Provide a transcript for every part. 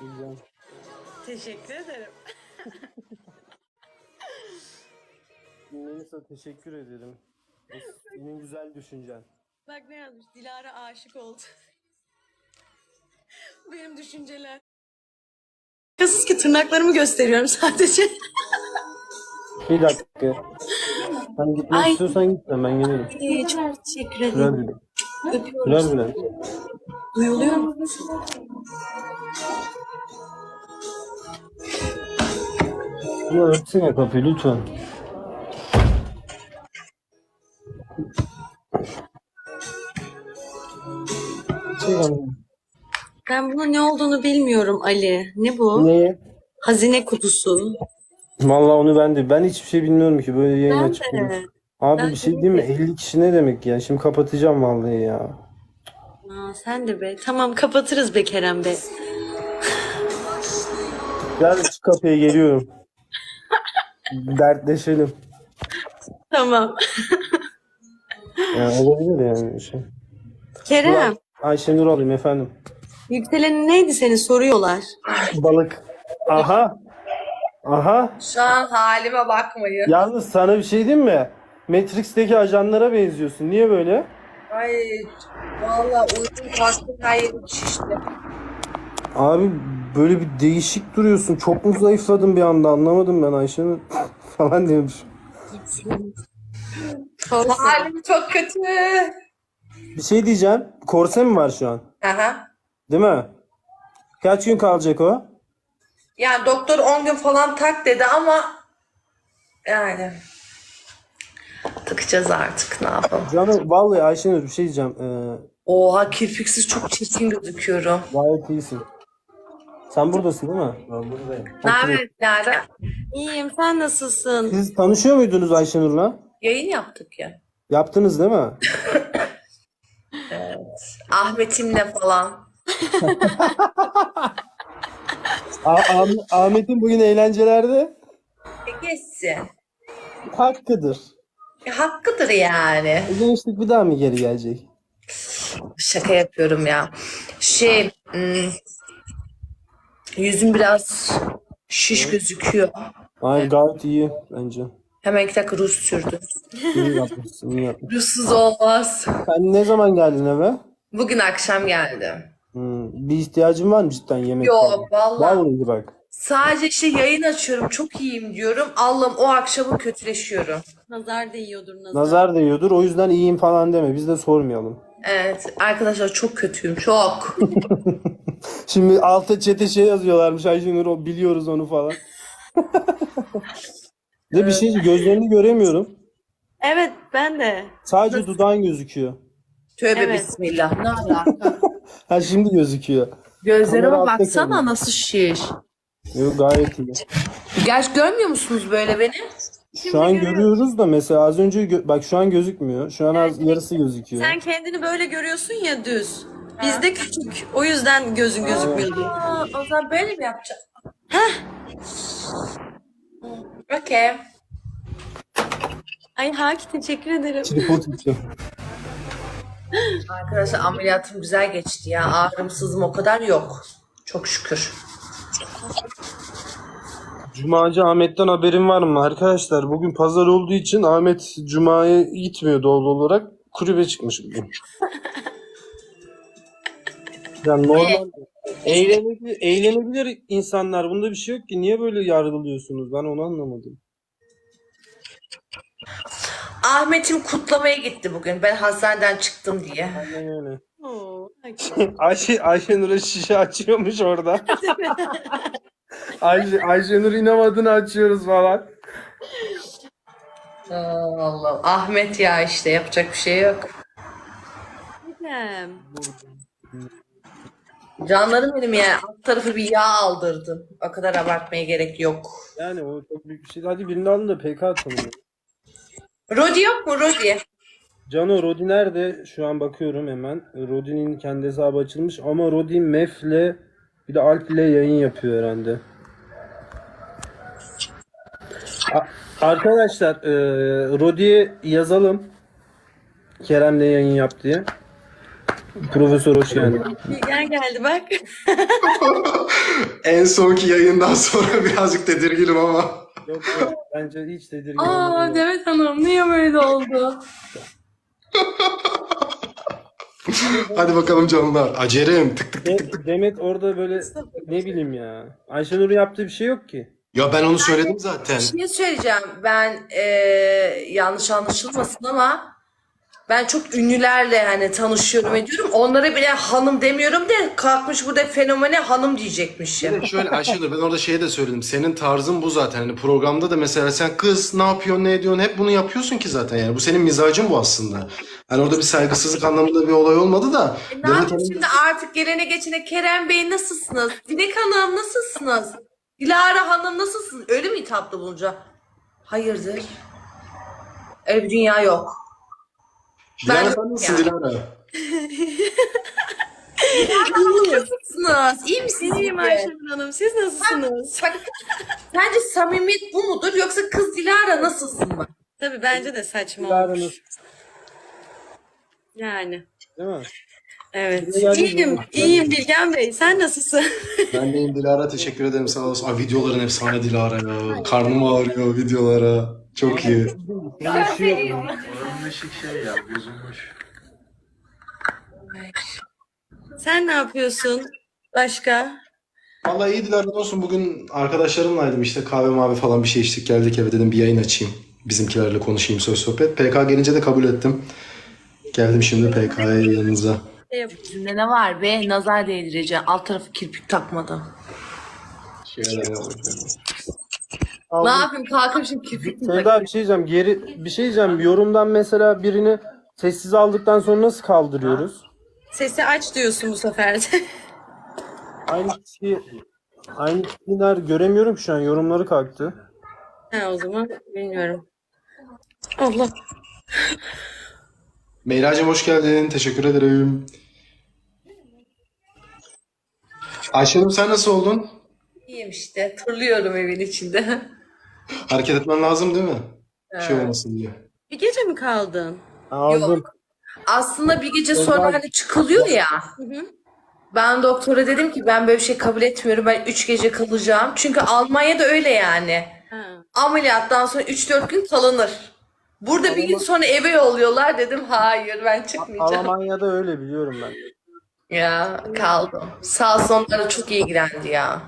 Güzel. Teşekkür ederim. Melisa teşekkür ederim. Senin güzel düşüncen. Bak ne yazmış. Dilara aşık oldu. Benim düşünceler. Kızsız ki tırnaklarımı gösteriyorum sadece. Bir dakika. Sen gitmek Ay. istiyorsan gitme ben gelirim. Ee, çok teşekkür ederim. Bülent. Öpüyorum. Güler Bülent. Duyuluyor mu? Ama örtsene kapıyı lütfen. Ben bunun ne olduğunu bilmiyorum Ali. Ne bu? Neye? Hazine kutusu. Vallahi onu ben de. Ben hiçbir şey bilmiyorum ki böyle yayın Ben açıp. de. Abi Ben bir şey de. diyeyim mi? 50 kişi ne demek ya? Şimdi kapatacağım vallahi ya. Aa, sen de be. Tamam kapatırız be Kerem be. Gel şu kapıya geliyorum. Dertleşelim. Tamam. Yani olabilir yani bir şey. Kerem. Ayşenur alayım efendim. Yükselenin neydi seni soruyorlar. Balık. Aha. Aha. Şu an halime bakmayın. Yalnız sana bir şey diyeyim mi? Matrix'teki ajanlara benziyorsun. Niye böyle? Ay valla uykum kalktı her yerim şişti. Abi böyle bir değişik duruyorsun. Çok mu zayıfladın bir anda anlamadım ben Ayşenur falan diyormuş. Halim çok kötü. Bir şey diyeceğim. Korse mi var şu an? Aha. Değil mi? Kaç gün kalacak o? Yani doktor 10 gün falan tak dedi ama yani takacağız artık ne yapalım. Canım vallahi Ayşenur bir şey diyeceğim. Ee, Oha kirpiksiz çok çirkin gözüküyorum. gayet iyisin. Sen buradasın değil mi? Ben buradayım. Ne haber Lara? İyiyim sen nasılsın? Siz tanışıyor muydunuz Ayşenur'la? Yayın yaptık ya. Yaptınız değil mi? Ahmet'imle falan. Ah- Ah- Ahmet'in bugün eğlencelerde E geçsin. hakkıdır. E, hakkıdır yani. Bu gençlik bir daha mı geri gelecek? Şaka yapıyorum ya. Şey, hmm, yüzüm biraz şiş gözüküyor. Ay gayet iyi bence. Hemen iki dakika ruj sürdüm. İyi yapmışsın, iyi yapmışsın. Rujsuz olmaz. Sen ne zaman geldin eve? Bugün akşam geldim. Hmm, bir ihtiyacın var mı cidden yemek Yok, vallahi. Vallahi bak. Sadece işte yayın açıyorum. Çok iyiyim diyorum. Allah'ım o akşamı kötüleşiyorum. Nazar değiyordur nazar. Nazar değiyordur o yüzden iyiyim falan deme biz de sormayalım. Evet arkadaşlar çok kötüyüm. Çok. Şimdi altta çete şey yazıyorlarmış Ayşenur o biliyoruz onu falan. Ne bir şey gözlerini göremiyorum. Evet ben de. Sadece dudağın gözüküyor. Tövbe Evet. bismillah. Ne alaka? Ha şimdi gözüküyor. Gözlerime Kamera altta baksana kalıyor. nasıl şiş. Yok gayet iyi. Gerçi görmüyor musunuz böyle beni? Şu an görüyoruz da mesela az önce gö- bak şu an gözükmüyor. Şu an az yarısı gözüküyor. Sen kendini böyle görüyorsun ya düz. Bizde küçük. O yüzden gözün gözükmüyordu. Aa, o zaman böyle mi yapacağız? Okey. Ay Haki teşekkür ederim. Tripod için. Arkadaşlar ameliyatım güzel geçti ya. Ağrım sızım o kadar yok. Çok şükür. Cumacı Ahmet'ten haberin var mı? Arkadaşlar bugün pazar olduğu için Ahmet Cuma'ya gitmiyor doğal olarak. Kulübe çıkmış bugün. Yani normal eğlenebilir, eğlenebilir insanlar. Bunda bir şey yok ki. Niye böyle yargılıyorsunuz? Ben onu anlamadım. Ahmet'im kutlamaya gitti bugün. Ben hastaneden çıktım diye. Aynen öyle. Oo, Haki. Ayşe, Ayşenur'a şişe açıyormuş orada. Ayşe, Ayşenur inamadığını açıyoruz falan. Aa, Allah. Ahmet ya işte yapacak bir şey yok. Kerem. Canlarım benim ya. Alt tarafı bir yağ aldırdım. O kadar abartmaya gerek yok. Yani o çok büyük bir şey. Hadi birini alın da PK atalım. Rodi yok mu Rodi? Cano Rodi nerede? Şu an bakıyorum hemen. Rodi'nin kendi hesabı açılmış ama Rodi Mef'le bir de Alp'le yayın yapıyor herhalde. A- Arkadaşlar e, Rodi'ye yazalım. Kerem'le yayın yap diye. Profesör hoş geldin. Bilgen geldi bak. En sonki yayından sonra birazcık tedirginim ama. Yok yok bence hiç tedirgin Aa olmadım. Demet Hanım niye böyle oldu? Hadi bakalım canlar. Acerim. Tık tık tık tık. De- Demet orada böyle ne bileyim ya. Ayşenur'un yaptığı bir şey yok ki. Ya ben onu söyledim zaten. Bir şey söyleyeceğim. Ben eee, yanlış anlaşılmasın ama ben çok ünlülerle hani tanışıyorum ediyorum. Onlara bile hanım demiyorum de kalkmış burada fenomene hanım diyecekmiş ya. De Şöyle Ayşenur ben orada şey de söyledim. Senin tarzın bu zaten. Hani programda da mesela sen kız ne yapıyorsun ne ediyorsun hep bunu yapıyorsun ki zaten yani. Bu senin mizacın bu aslında. Hani orada bir saygısızlık anlamında bir olay olmadı da. E, ne yapayım Hanım- şimdi artık gelene geçene Kerem Bey nasılsınız? Dilek Hanım nasılsınız? Dilara Hanım nasılsınız? Öyle mi hitapta bulunca? Hayırdır? Öyle bir dünya yok. Dilara Ben- sen nasılsın Yani. Dilara? Nasılsınız? İyi misiniz? İyiyim Ayşenur Hanım. Siz nasılsınız? Bak, sence samimiyet bu mudur yoksa kız Dilara nasılsın mı? Tabii bence de saçma Dilara'nın- olmuş. Yani. Değil mi? Evet. Geldi İyiyim. İyiyim Bilgen Bey. Sen nasılsın? Ben deyim Dilara teşekkür ederim sağ olasın. Ay videoların efsane Dilara ya. Karnım ağrıyor videolara. Çok iyi. Şey yok. Işık şey ya gözüm boş. Sen ne yapıyorsun? Başka? Vallahi iyi Dilara olsun. Bugün arkadaşlarımlaydım işte kahve mavi falan bir şey içtik. Geldik eve dedim bir yayın açayım. Bizimkilerle konuşayım söz sohbet. PK gelince de kabul ettim. Geldim şimdi PK'ya yanınıza. Yüzünde ne var be? Nazar değdireceğim. Alt tarafı kirpik takmadım. Şeyler Ne yapayım? Kalkıp şimdi mi takayım? Sevda bir şey diyeceğim. Geri bir şey diyeceğim. Yorumdan mesela birini sessiz aldıktan sonra nasıl kaldırıyoruz? Sesi aç diyorsun bu sefer de. Aynı kişiyi aynı kişiler göremiyorum şu an. Yorumları kalktı. ha o zaman bilmiyorum. Allah. Meyracığım hoş geldin. Teşekkür ederim. Ayşenur sen nasıl oldun? İyiyim işte. Turluyorum evin içinde. Hareket etmen lazım değil mi? Şey olmasın diye. Bir gece mi kaldın? Aldım. Aslında bir gece sonra hani çıkılıyor ya. Hı hı. Ben doktora dedim ki ben böyle bir şey kabul etmiyorum. Ben 3 gece kalacağım. Çünkü Almanya'da öyle yani. Ha. Ameliyattan sonra 3-4 gün kalınır. Burada bir gün sonra eve yolluyorlar dedim hayır ben çıkmayacağım. Almanya'da öyle biliyorum ben. Ya kaldım. Sağ olsun onlara çok ilgilendi ya.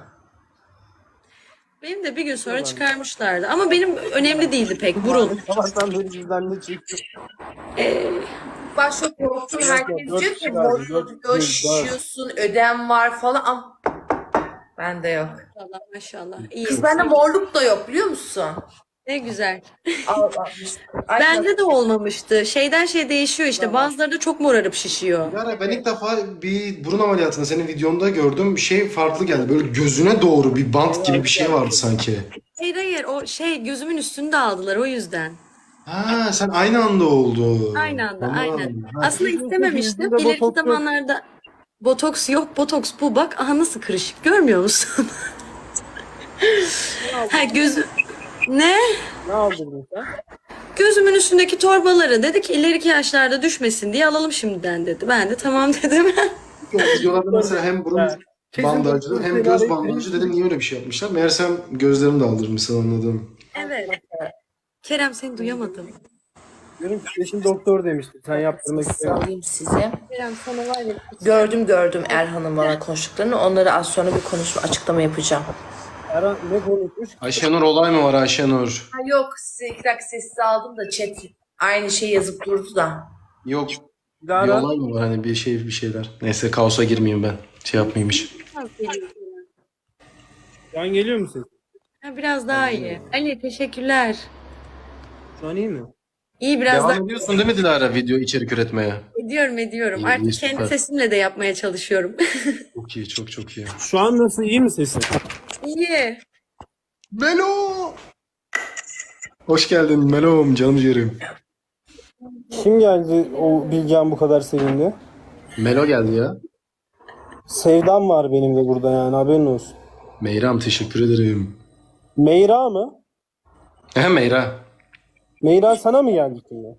Benim de bir gün sonra çıkarmışlardı. Ama benim önemli değildi pek burun. Sabahtan beri bizden ne çekti? Baş çok korktum. Herkes diyor ki şişiyorsun, ödem var falan. Ama bende yok. Allah maşallah. İyi. Kız bende morluk da yok biliyor musun? Ne güzel. Allah. Ay, Bende de olmamıştı. Şeyden şey değişiyor işte. Bazıları da çok morarıp şişiyor. Dilara ben ilk defa bir burun ameliyatında senin videonda gördüm. Bir şey farklı geldi. Böyle gözüne doğru bir bant gibi bir şey vardı sanki. Hayır hayır o şey gözümün üstünde aldılar o yüzden. Ha sen aynı anda oldu. Aynı anda Tamam. aynen. Ha, Aslında istememiştim. Yüzünde İleriki botoks yok. zamanlarda botoks yok botoks bu bak aha nasıl kırışık görmüyor musun? ha göz ne? Ne aldın sen? Gözümün üstündeki torbaları dedi ki ileriki yaşlarda düşmesin diye alalım şimdiden dedi. Ben de tamam dedim. Videolarda mesela hem burun doktor hem göz bandajı dedim niye öyle bir şey yapmışlar? Meğersem gözlerimi de aldırmışsın anladım. evet. Kerem seni duyamadım. Diyorum ki doktor demişti. Sen yaptırmak istemiyorsun. Alayım size. Kerem sana var ya. Gördüm gördüm Erhan'ın bana konuştuklarını. Onları az sonra bir konuşma açıklama yapacağım. Erhan ne konuşmuş? Ayşenur olay mı var Ayşenur? Ha yok size iki dakika sessiz aldım da chat aynı şey yazıp durdu da. Yok. Bir Dilara olay mı var hani bir şey bir şeyler. Neyse kaosa girmeyeyim ben. Şey yapmayayım hiç. şu an geliyor mu ses? Ha, biraz daha iyi. Ali teşekkürler. Şu an iyi mi? İyi biraz daha Devam ediyorsun değil mi Dilara video içerik üretmeye? ediyorum ediyorum. İyi, Artık iyi, kendi süper. sesimle de yapmaya çalışıyorum. Çok iyi çok çok iyi. Şu an nasıl? iyi mi sesin? İyi. Melo! Hoş geldin Melo'm canım ciğerim. Kim geldi o Bilgehan bu kadar sevindi? Melo geldi ya. Sevdam var benim de burada yani haberin olsun. Meyram teşekkür ederim. Meyra mı? He Meyra. Meyra sana mı geldi şimdi?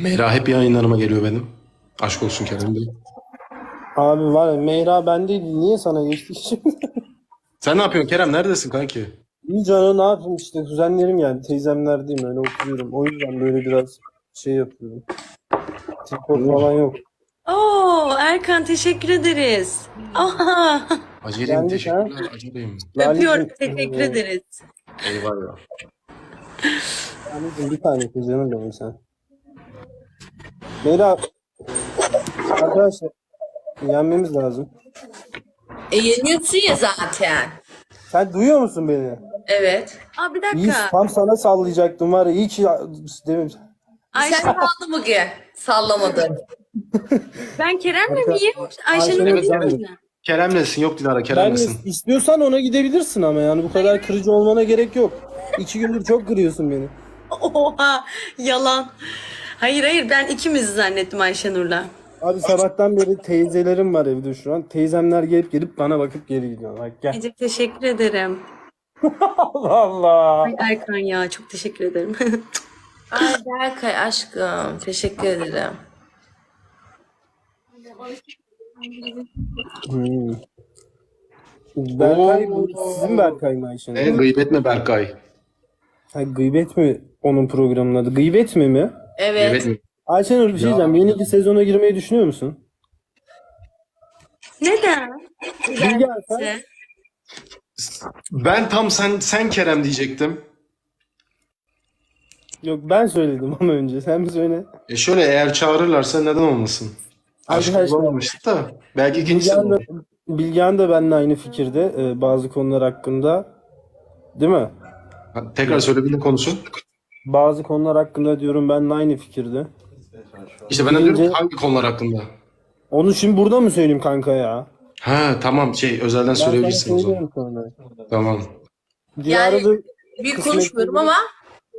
Meyra hep yayınlarıma geliyor benim. Aşk olsun Kerem Bey. Abi var ya Meyra bendeydi. Niye sana geçti şimdi? Sen ne yapıyorsun Kerem? Neredesin kanki? İyi canım ne yapayım işte kuzenlerim geldi. Teyzemlerdeyim öyle oturuyorum. O yüzden böyle biraz şey yapıyorum. TikTok falan yok. Oo Erkan teşekkür ederiz. Aha, Aceleyim Geldik teşekkürler. Aceleyim. öpüyorum Lalicim, teşekkür ederiz. Eyvah ya. Lalicim, bir tane kuzenim benim sen. Beyler arkadaşlar yenmemiz lazım. E yeniyorsun ya zaten. Sen duyuyor musun beni? Evet. Aa bir İyi dakika. tam sana sallayacaktım var ya. İyi ki demin. Ayşe, Sen kaldı mı ki? Sallamadın. ben Kerem'le miyim? Ayşenur Ayşenur değil mi? Kerem nesin? Yok Dilara Kerem Ben nesin? istiyorsan ona gidebilirsin ama yani bu kadar kırıcı olmana gerek yok. İki gündür çok kırıyorsun beni. Oha yalan. Hayır hayır ben ikimiz zannettim Ayşenur'la. Abi sabahtan beri teyzelerim var evde şu an. Teyzemler gelip gelip bana bakıp geri gidiyor. Bak gel. Ece teşekkür ederim. Allah Allah. Ay Erkan ya çok teşekkür ederim. Ay Berkay aşkım. Teşekkür ederim. Hmm. Berkay bu sizin Berkay mı Ayşenur? E, gıybet mi Berkay? Ha, gıybet mi onun programının adı? Gıybet mi mi? Evet. Gıybet mi? Ayşenur bir şey diyeceğim. Yeni bir sezona girmeyi düşünüyor musun? Neden? Bilge Erkan. Ben tam sen sen Kerem diyecektim. Yok ben söyledim ama önce. Sen mi söyle? E şöyle eğer çağırırlarsa neden olmasın? Aşk Arkadaşlar- da. Belki ikinci Bilgehan da, sezon. Bilgehan da benimle aynı fikirde e, bazı konular hakkında. Değil mi? Ha, Tekrar söyleyebildiğin konusu. Bazı konular hakkında diyorum benimle aynı fikirde. İşte ben de diyorum ki hangi konular hakkında? Onu şimdi burada mı söyleyeyim kanka ya? Ha tamam şey özelden söyleyebilirsin o zaman. sonra. Tamam. Dilara da Bir konuşmuyorum ama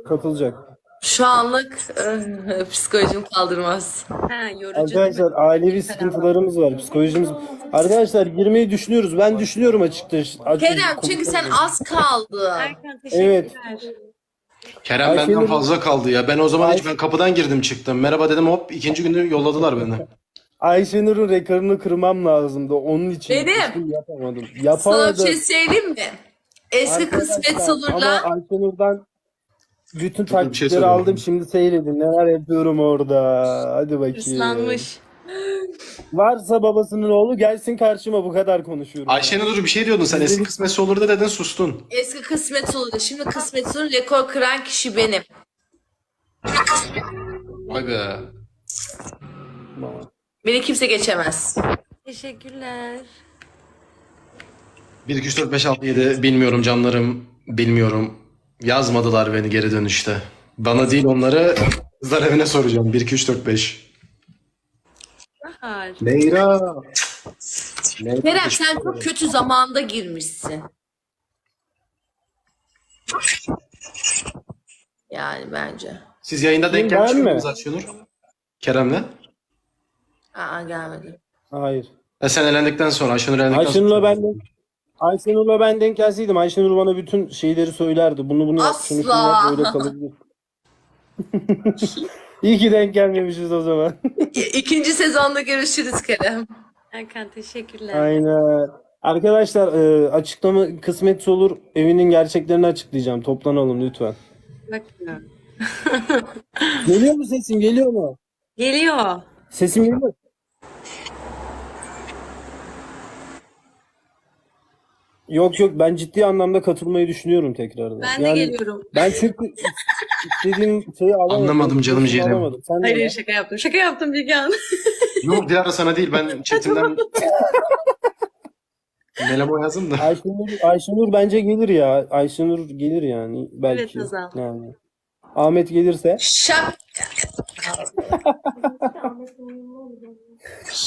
katılacak. şu anlık eh, psikolojim kaldırmaz. Ha yorucu. Arkadaşlar ailevi sıkıntılarımız var. Psikolojimiz. Arkadaşlar girmeyi düşünüyoruz. Ben düşünüyorum açıkçası. Açık- Kerem çünkü sen az kaldın. Erkan teşekkürler. Evet. Kerem Ayşenur- benden fazla kaldı ya. Ben o zaman hiç Ayşe- ben kapıdan girdim çıktım. Merhaba dedim hop ikinci günde yolladılar beni. Ayşenur'un rekorunu kırmam lazımdı. Onun için Benim. işte yapamadım. Sana bir Yapamadım. şey söyleyeyim mi? Eski Arkadaşlar, kısmet Ama olurla Ayşenur'dan bütün bir şey taktikleri aldım. Şimdi seyredin. Neler yapıyorum orada. Hadi bakayım. Islanmış. Varsa babasının oğlu gelsin karşıma. Bu kadar konuşuyorum. Ayşenur bir şey diyordun sen eski kısmetse olur da dedin sustun. eski kısmet olurdu. Şimdi kısmet olur rekor kıran kişi benim. Vay be. Beni kimse geçemez. Teşekkürler. 1 2 3 4 5 6 7 bilmiyorum canlarım bilmiyorum. Yazmadılar beni geri dönüşte. Bana değil onları kızlar evine soracağım. 1 2 3 4 5. Bahar. Leyla. Kerem sen çok kötü zamanda girmişsin. Yani bence. Siz yayında denk gelmiş mi? miydiniz Ayşenur? Kerem'le. Aa gelmedi. Hayır. E sen elendikten sonra Ayşenur elendikten Ayşenur'la sonra. ben de Ayşenur'la ben denk gelseydim Ayşenur bana bütün şeyleri söylerdi. Bunu bunu yap, şunu şunu yap, Asla. böyle kalabilir. İyi ki denk gelmemişiz o zaman. İkinci sezonda görüşürüz Kerem. Erkan teşekkürler. Aynen. Arkadaşlar e, açıklama kısmetse olur evinin gerçeklerini açıklayacağım. Toplanalım lütfen. Bak ya. Geliyor mu sesim? Geliyor mu? Geliyor. Sesim geliyor. Yok yok ben ciddi anlamda katılmayı düşünüyorum tekrardan. Ben de Yani geliyorum. Ben çünkü istediğim şeyi alamadım. Anlamadım canım İstediğimi ciğerim. Sen de Hayır şaka yaptım. Şaka yaptım Bilgehan. Yok Dilara sana değil ben chatimden Melemo yazdım da. Ayşenur, Ayşenur bence gelir ya. Ayşenur gelir yani belki. Evet, Hazal. Yani. Ahmet gelirse Şak.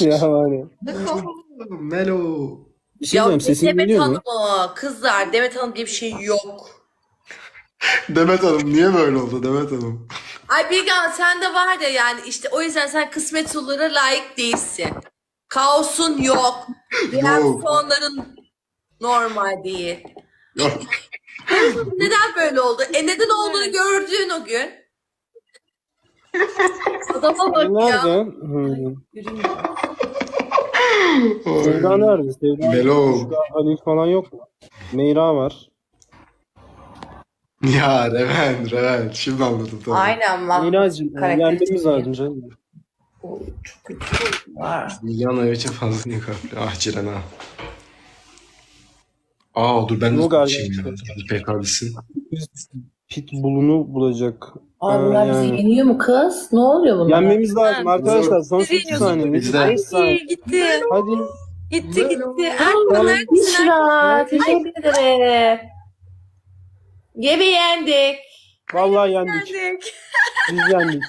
ya hani. Melo. Bir şey Ya diyeceğim sesim Demet geliyor mu? Hanım'ı kızlar Demet Hanım diye bir şey yok. Demet Hanım niye böyle oldu Demet Hanım? Ay Bilgehan sende var ya yani işte o yüzden sen kısmet olura layık değilsin. Kaosun yok. Yok. sonların normal değil. Yok. Neden böyle oldu? E neden olduğunu gördüğün o gün. Adama bak ya. Nerede? Sevda nerede? Sevda Melo. Büşra, Ali falan yok mu? Meyra var. Ya Reven, Reven. Şimdi anladım tabii. Aynen lan. Meyra'cığım çıkıyor. lazım canım. O Çok kötü var. Milyon ev için fazla değil kalpli. Ah Ceren ha. Aa dur ben de Yok abi. açayım ya. PK'lisin. Pitbull'unu bulacak. Abla Ee, bizi yani. yeniyor mu kız? Ne oluyor bunlar? Yenmemiz lazım arkadaşlar. Son Biz 8 yeniyoruz. saniye. Biz de. Beş saniye. Gitti gitti. Hadi. Gitti gitti. Erkan neredesin? Büşra teşekkür ederim. Gibi yendik. Vallahi yendik. Yendik. Biz yendik.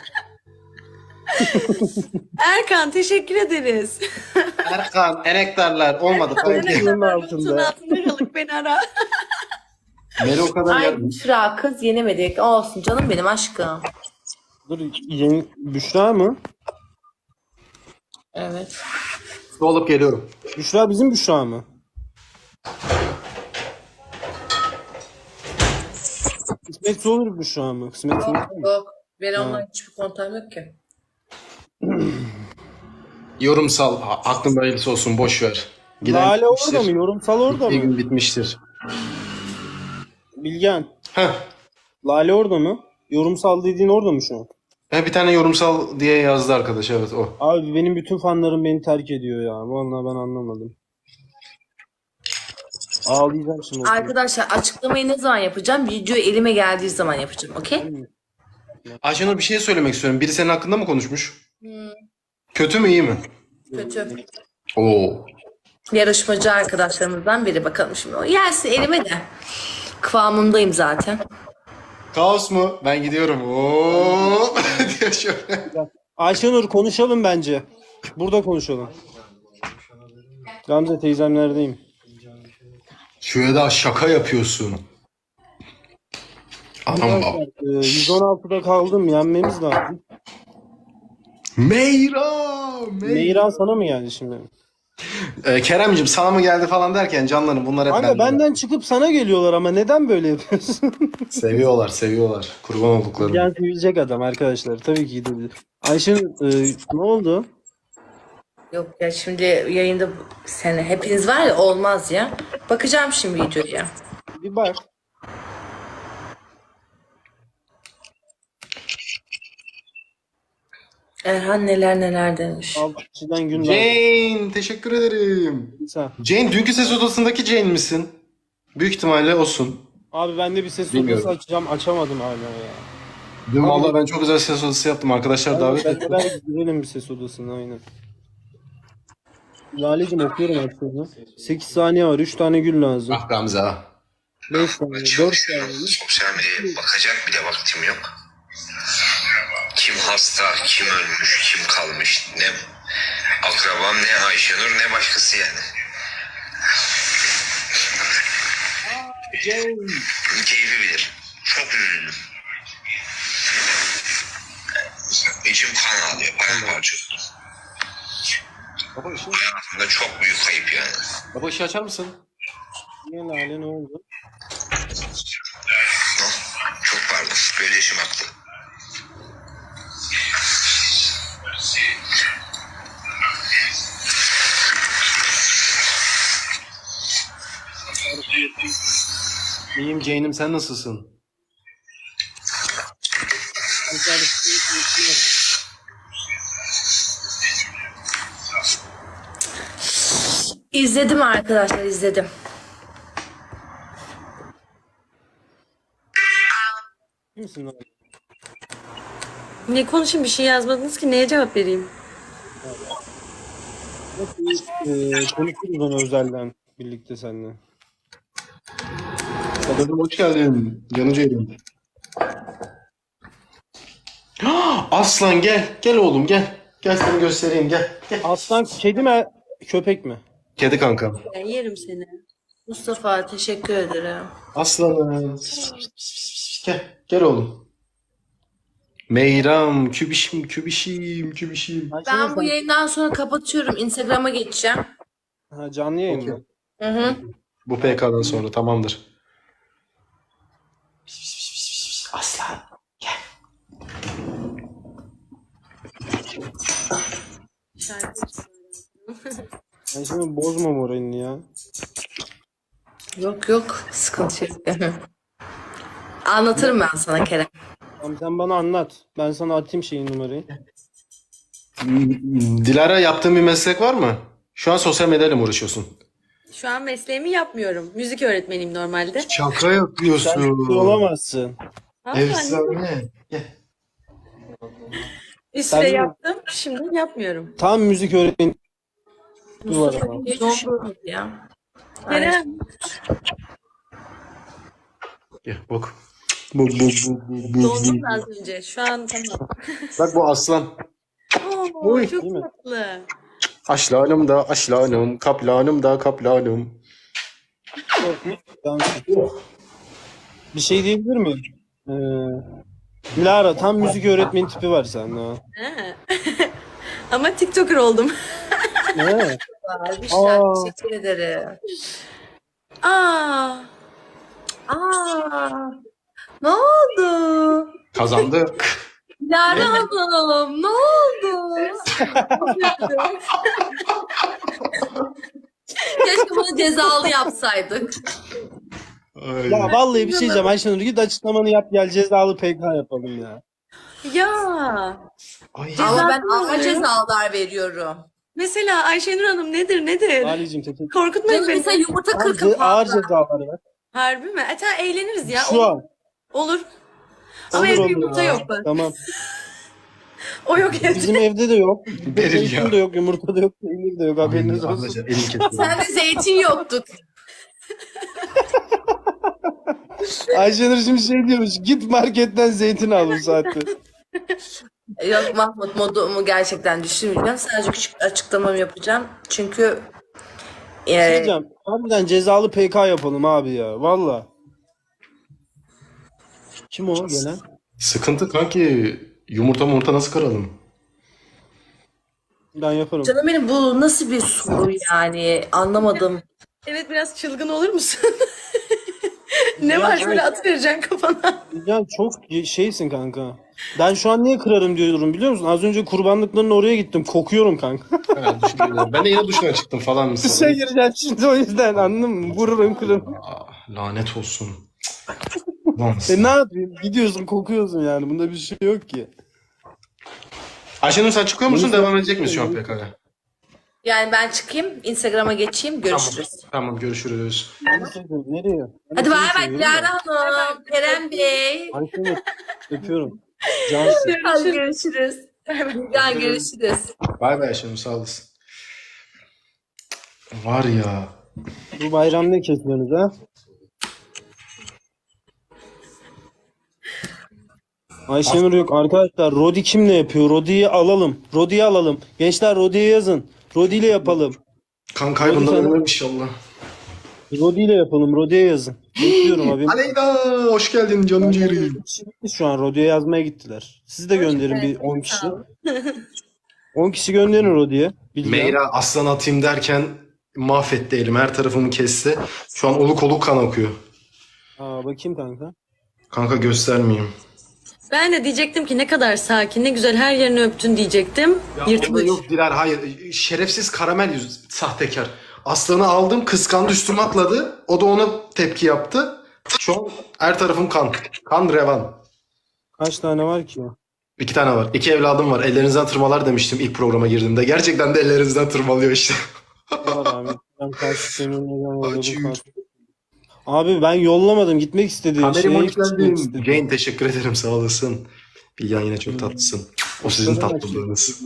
Erkan teşekkür ederiz. Erkan, enektarlar olmadı kanki. Bunun Bunun altında. altında kalık beni ara. Melo o kadar Ay. Büşra kız yenemedik. Olsun canım benim aşkım. Dur yeni Büşra mı? Evet. Su alıp geliyorum. Büşra bizim Büşra mı? Kısmetse olur Büşra mı? Kısmetse olur Yok yok. Benim onunla hiçbir kontam yok ki. Yorumsal. Aklın hayırlısı olsun. Boş ver. Giden Lale gitmiştir. orada mı? Yorumsal orada Bir mı? gün bitmiştir. Bilgen. Heh. Lale orada mı? Yorumsal dediğin orada mı şu an? Ha, bir tane yorumsal diye yazdı arkadaş. Evet o. Abi benim bütün fanlarım beni terk ediyor ya. Vallahi ben anlamadım. Ağlayacağım şimdi. Arkadaşlar açıklamayı ne zaman yapacağım? Video elime geldiği zaman yapacağım. Okey? Ayşenur bir şey söylemek istiyorum. Biri senin hakkında mı konuşmuş? Kötü mü iyi mi? Kötü. Oo. Yarışmacı arkadaşlarımızdan biri. Bakalım şimdi. O gelsin elime de. Kıvamımdayım zaten. Kaos mu? Ben gidiyorum. Oo. diye şöyle. Ayşenur konuşalım bence. Burada konuşalım. Gamze teyzemlerdeyim. Şuraya da şaka yapıyorsun. Anam bab. Ee, 116'da kaldım. Yenmemiz lazım. Meyra. Meyra. Meyra sana mı geldi şimdi? Ee, Kerem'cim sana mı geldi falan derken canlarım bunlar hep Kanka benden. benden çıkıp sana geliyorlar ama neden böyle yapıyorsun? Seviyorlar seviyorlar. Kurban olduklarım. Yani sevilecek adam arkadaşlar. Tabii ki gidebilir. Ayşen e, ne oldu? Yok ya şimdi yayında seni hepiniz var ya olmaz ya. Bakacağım şimdi videoya. Bir bak. Erhan neler neler demiş. Altı kişiden gün. Jane teşekkür ederim. Sen. Jane dünkü ses odasındaki Jane misin? Büyük ihtimalle olsun. Abi ben de bir ses Bilmiyorum. odası açacağım. Açamadım hala ya. Dün valla ben çok güzel ses odası yaptım. Arkadaşlar davet etti. Beraber girelim bir ses odasına aynen. Lale'cim okuyorum aslında. 8 saniye var. 3 tane gül lazım. Ah Gamze ha. 5 saniye. 4 saniye. Sosyal medyaya bakacak bile vaktim yok. Kim hasta, kim ölmüş, kim kalmış, ne akrabam, ne Ayşenur, ne başkası yani. Keyfi bilir. Çok üzüldüm. İçim kan ağlıyor. Paramparça oldum. Baba ışığı, Hayatımda çok büyük kayıp yani. baba ışığı açar mısın? Niye Lale ne oldu? Çok pardon. Böyle yaşım haklı. İyiyim Jane'im sen nasılsın? İzledim arkadaşlar izledim. Kimsin Lale? Ne konuşayım bir şey yazmadınız ki neye cevap vereyim? Ee, konuşuruz onu özelden birlikte seninle. Adamım hoş geldin. Canı Jane'im. Aslan gel. Gel oğlum gel. Gel seni göstereyim gel. gel. Aslan kedi mi köpek mi? Kedi kanka. Ben yerim seni. Mustafa teşekkür ederim. Aslanım. Gel. Gel oğlum. Meyram, kübişim, kübişim, kübişim. Ben bu sen- yayından sonra kapatıyorum. Instagram'a geçeceğim. Ha, canlı yayında. Hı hı. Bu PK'dan sonra tamamdır. Ben şimdi bozma moralini ya. Yok yok sıkıntı yok. Anlatırım ben sana Kerem. Tamam sen bana anlat. Ben sana atayım şeyin numarayı. Dilara yaptığın bir meslek var mı? Şu an sosyal medyayla mı uğraşıyorsun? Şu an mesleğimi yapmıyorum. Müzik öğretmeniyim normalde. Şaka Sen yapıyorsun. olamazsın. Ama Efsane. Bir süre Sen- yaptım. Şimdi yapmıyorum. Tam müzik öğretmeni var ama. Hiç düşünmedim ya. Kerem. Gel bak. Bak bak bak bak. Dondum az önce. Şu an tamam. Bak bu aslan. Oo, Oy, çok değil mi? tatlı. Aslanım da aslanım, kaplanım da kaplanım. Bir şey diyebilir miyim? Ee, Lara tam müzik öğretmeni tipi var sende ha. He. Ama TikToker oldum. Ne? Güzel, Aa. teşekkür ederim. Aa. Aa, ne oldu? Kazandık. Lara Hanım, ne oldu? Keşke bunu cezalı yapsaydık. Ya vallahi bir şey diyeceğim Ayşenur git açıklamanı yap gel cezalı PK yapalım ya. Ya. Ay. Ama ben ağır cezalar veriyorum. Mesela Ayşenur Hanım nedir nedir? Ali'cim teşekkür Korkutmayın Canım beni. mesela yumurta Ağır, kırkım ce- ağır fazla. cezalar ver. Harbi mi? E tamam eğleniriz ya. Şu olur. an. Olur. Ama Olur evde olur yumurta ya. yok bak. Tamam. O yok evde. Bizim evde de yok. Beril ya. Zeytin de yok, yumurta da yok, peynir de yok. Haberiniz olsun. Kesiyor. Sende zeytin yoktu. Ayşenur şimdi şey diyormuş. Git marketten zeytin al bu saatte. Yok Mahmut modumu gerçekten düşürmeyeceğim. Sadece küçük açıklamamı yapacağım. Çünkü e, Şey diyeceğim. Harbiden cezalı PK yapalım abi ya. Valla. Kim o gelen? Sıkıntı kanki. Yumurta yumurta nasıl kıralım? Ben yaparım. canım benim bu nasıl bir soru yani anlamadım. Evet biraz çılgın olur musun? ne var şöyle at vereceksin kafana. Ya çok şeysin kanka. Ben şu an niye kırarım diyorum biliyor musun? Az önce kurbanlıkların oraya gittim. Kokuyorum kanka. Evet, düşünüyorum. ben de yine duştan çıktım falan mısın? Dışa gireceğim şimdi o yüzden anladın mı? Vururum kırarım. Ah, lanet olsun. Lan. E ne yapayım? Gidiyorsun kokuyorsun yani. Bunda bir şey yok ki. Ayşenur sen çıkıyor musun? Devam edecek misin şu an PK'ya? Yani ben çıkayım Instagram'a geçeyim görüşürüz. Tamam görüşürüz. Nereye? Hadi bay bay da. Hanım, Kerem Bey. Ayşenur öpüyorum. Cansın. Görüşürüz. Buradan görüşürüz. Bay bay Ayşenur sağ olasın. Var ya. Bu bayram ne kesiyorsunuz ha? Ayşenur yok. Arkadaşlar Rodi kimle yapıyor? Rodi'yi alalım. Rodi'yi alalım. Gençler Rodi'ye yazın. Rodi ile yapalım. Kan kaybından sen- ölmem inşallah. Rodi ile yapalım. Rodi'ye yazın. Bekliyorum abi. Aleyna hoş geldin canım ciğerim. Şu an Rodi'ye yazmaya gittiler. Siz de gönderin bir 10 kişi. 10 kişi gönderin Rodi'ye. Meyra aslan atayım derken mahvetti elim. Her tarafımı kesti. Şu an oluk oluk kan akıyor. Aa, bakayım kanka. Kanka göstermeyeyim. Ben de diyecektim ki ne kadar sakin, ne güzel her yerini öptün diyecektim. Onda Yırtmış. yok Dilar hayır. Şerefsiz karamel yüz sahtekar. Aslanı aldım kıskandı üstüme atladı. O da ona tepki yaptı. Şu an her tarafım kan. Kan revan. Kaç tane var ki o? İki tane var. İki evladım var. Ellerinizden tırmalar demiştim ilk programa girdiğimde. Gerçekten de ellerinizden tırmalıyor işte. Var abi. Ben karşı senin neden olduğunu Acı. fark- Abi ben yollamadım. Gitmek istedi. Kamerim Şeye gitmek. Jane teşekkür ederim sağ olasın. Bilgen yine çok tatlısın. O sizin tatlılığınız.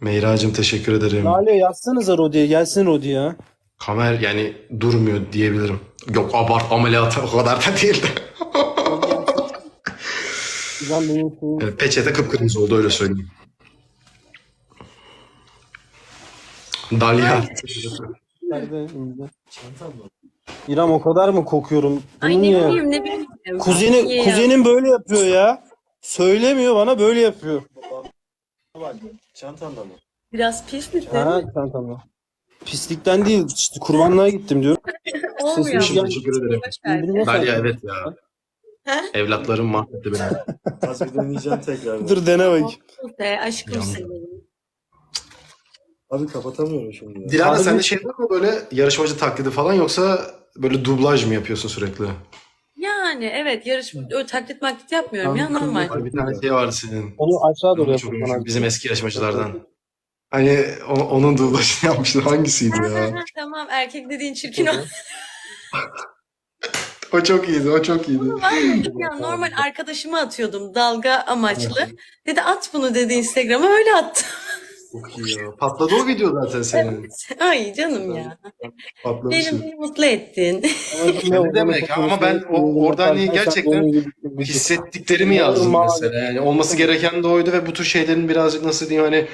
Meyra'cığım teşekkür ederim. Lale yazsanıza Rodi'ye. Gelsin Rodi ya. Kamer yani durmuyor diyebilirim. Yok abart ameliyatı o kadar da değildi. Güzel benim şeyim. Evet, peçete kıpkırmızı oldu öyle söyleyeyim. Dalya. Nerede? İndi. İrem o kadar mı kokuyorum? Bunu Ay ne niye? bileyim ne bileyim. Kuzeni, ya? kuzenim böyle yapıyor ya. Söylemiyor bana böyle yapıyor. Biraz pis mi? Ha çantamda. Pislikten değil. işte kurbanlığa gittim diyorum. Olmuyor. Sesini- teşekkür ederim. Dalya sen. evet ya. Evlatlarım mahvetti beni. Az bir deneyeceğim tekrar. Dur dene bak. Aşkım senin. Abi kapatamıyorum şimdi. Dilara Harbi- sende şey var mı böyle yarışmacı taklidi falan yoksa böyle dublaj mı yapıyorsun sürekli? Yani evet yarış öyle taklit maklit yapmıyorum ya normal. Bir tane şey vardı senin. Onu aşağı doğru meşhur, bizim eski yarışmacılardan. Hani o- onun dublajını yapmışlar. Hangisiydi ya? tamam erkek dediğin çirkin o. O çok iyiydi, o çok iyiydi. ya normal arkadaşıma atıyordum dalga amaçlı. Dedi at bunu dedi Instagram'a öyle attım. Çok iyi ya. Patladı o video zaten senin. Ay canım ya. Patladı Beni, mutlu ettin. Ne demek ama ben o- orada hani gerçekten Hissettiklerimi yazdım mesela. Yani olması gereken de oydu ve bu tür şeylerin birazcık nasıl diyeyim hani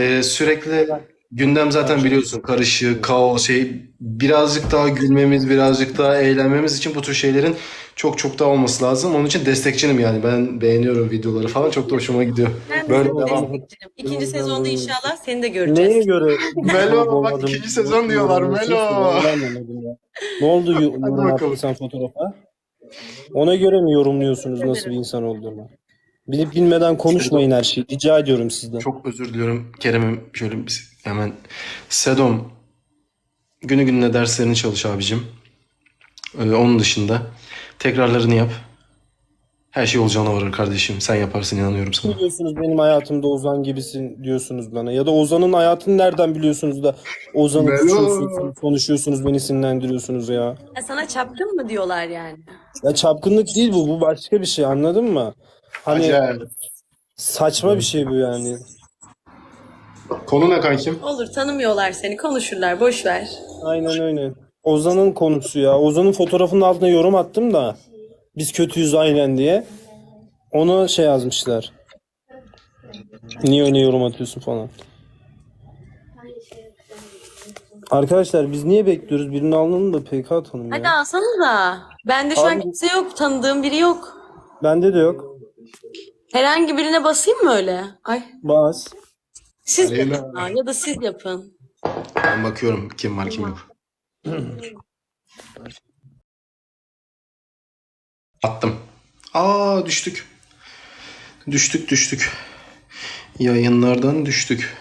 e, sürekli gündem zaten biliyorsun karışık, kaos şey birazcık daha gülmemiz, birazcık daha eğlenmemiz için bu tür şeylerin çok çok daha olması lazım. Onun için destekçinim yani. Ben beğeniyorum videoları falan. Çok da hoşuma gidiyor. Ben Böyle devam. desteklerim. İkinci sezonda inşallah seni de göreceğiz. Neye göre? Melo, bak ikinci sezon diyorlar, Melo. Ne oldu attın sen fotoğrafa? Ona göre mi yorumluyorsunuz nasıl bir insan olduğunu? Bilip bilmeden konuşmayın her şeyi. Rica ediyorum sizden. Çok özür diliyorum Kerem'im. Şöyle bir- hemen. Sedom. Günü gününe derslerini çalış abicim. Ee, onun dışında tekrarlarını yap. Her şey olacağına varır kardeşim. Sen yaparsın inanıyorum sana. Ne diyorsunuz benim hayatımda Ozan gibisin diyorsunuz bana. Ya da Ozan'ın hayatını nereden biliyorsunuz da Ozan'ı Melo. tutuyorsunuz, konuşuyorsunuz, beni sinirlendiriyorsunuz ya. Ya sana çapkın mı diyorlar yani? Ya çapkınlık değil bu. Bu başka bir şey anladın mı? Hani Acayip. saçma bir şey bu yani. Konu ne kankim? Olur tanımıyorlar seni konuşurlar boş ver. Aynen öyle. Ozan'ın konusu ya. Ozan'ın fotoğrafının altına yorum attım da biz kötüyüz aynen diye. Ona şey yazmışlar. Niye öyle yorum atıyorsun falan. Arkadaşlar biz niye bekliyoruz? Birini alalım da PK atalım Hadi ya. alsanız da. Bende şu an Abi- kimse yok. Tanıdığım biri yok. Bende de yok. Herhangi birine basayım mı öyle? Ay Bas. Siz Aleyna. yapın ha, ya da siz yapın. Ben bakıyorum kim var kim yok. Attım. Aa düştük. Düştük düştük. Yayınlardan düştük.